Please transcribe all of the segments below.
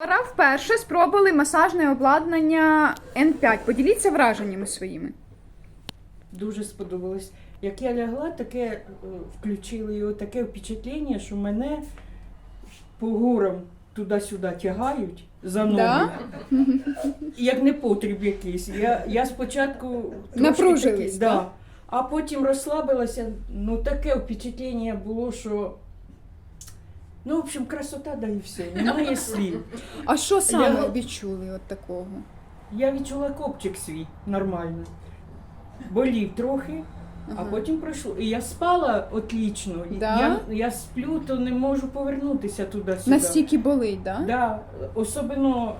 Вчора вперше спробували масажне обладнання N5. Поділіться враженнями своїми. Дуже сподобалось. Як я лягла, таке е, включили його таке впечатлення, що мене по горам туди-сюди тягають за ноги. Да? Як не потріб якийсь. Я, я спочатку трошки Напружились, таки- да? да. а потім розслабилася. Ну таке впечатлення було, що. Ну, в общем, красота, да і все. Немає слів. А що саме Я- відчули от такого? Я відчула копчик свій нормально. Болів трохи, а Ага. потім пройшло. І я спала отлічно. Да? Я, я сплю, то не можу повернутися туди-сюди. Настільки болить, да? Да, особливо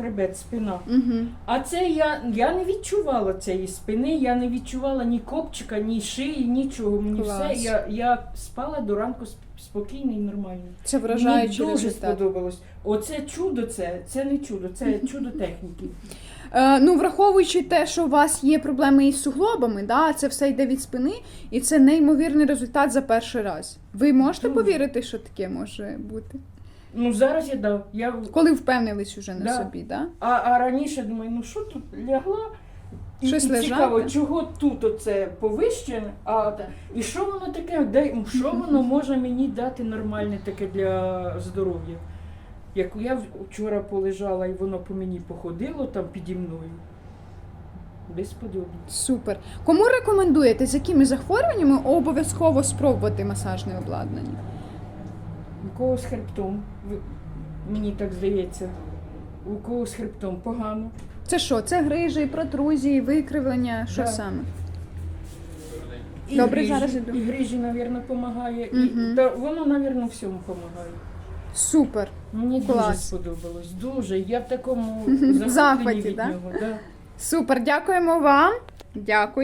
хребет, спина. Угу. А це я, я не відчувала цієї спини, я не відчувала ні копчика, ні шиї, нічого. Мені Клас. все. Я, я спала до ранку сп- спокійно і нормально. Це вражаючий Мені дуже результат. сподобалось. Оце чудо, це, це не чудо, це чудо техніки. Е, ну, враховуючи те, що у вас є проблеми із суглобами, да, це все йде від спини, і це неймовірний результат за перший раз. Ви можете повірити, що таке може бути? Ну зараз я да. Я, Коли впевнились уже на Да. собі, да? а, а раніше думаю, ну що тут лягла? І, Щось і лежати? цікаво, чого тут оце повище, а і що воно таке, де, що воно може мені дати нормальне таке для здоров'я? Як я в- вчора полежала і воно по мені походило там піді мною. Безподобно. Супер. Кому рекомендуєте, з якими захворюваннями обов'язково спробувати масажне обладнання? У кого з хребтом, мені так здається, у кого з хребтом погано. Це що? Це грижі, протрузії, викривлення, що Да. саме? І Добре, грижі, зараз іду. І грижі, мабуть, допомагає. Мгм. І, та воно, мабуть, всьому допомагає. Супер. Мені дуже Клас. сподобалось. Дуже. Я в такому захопленні Захваті, від да? нього. Да. Супер. Дякуємо вам. Дякую.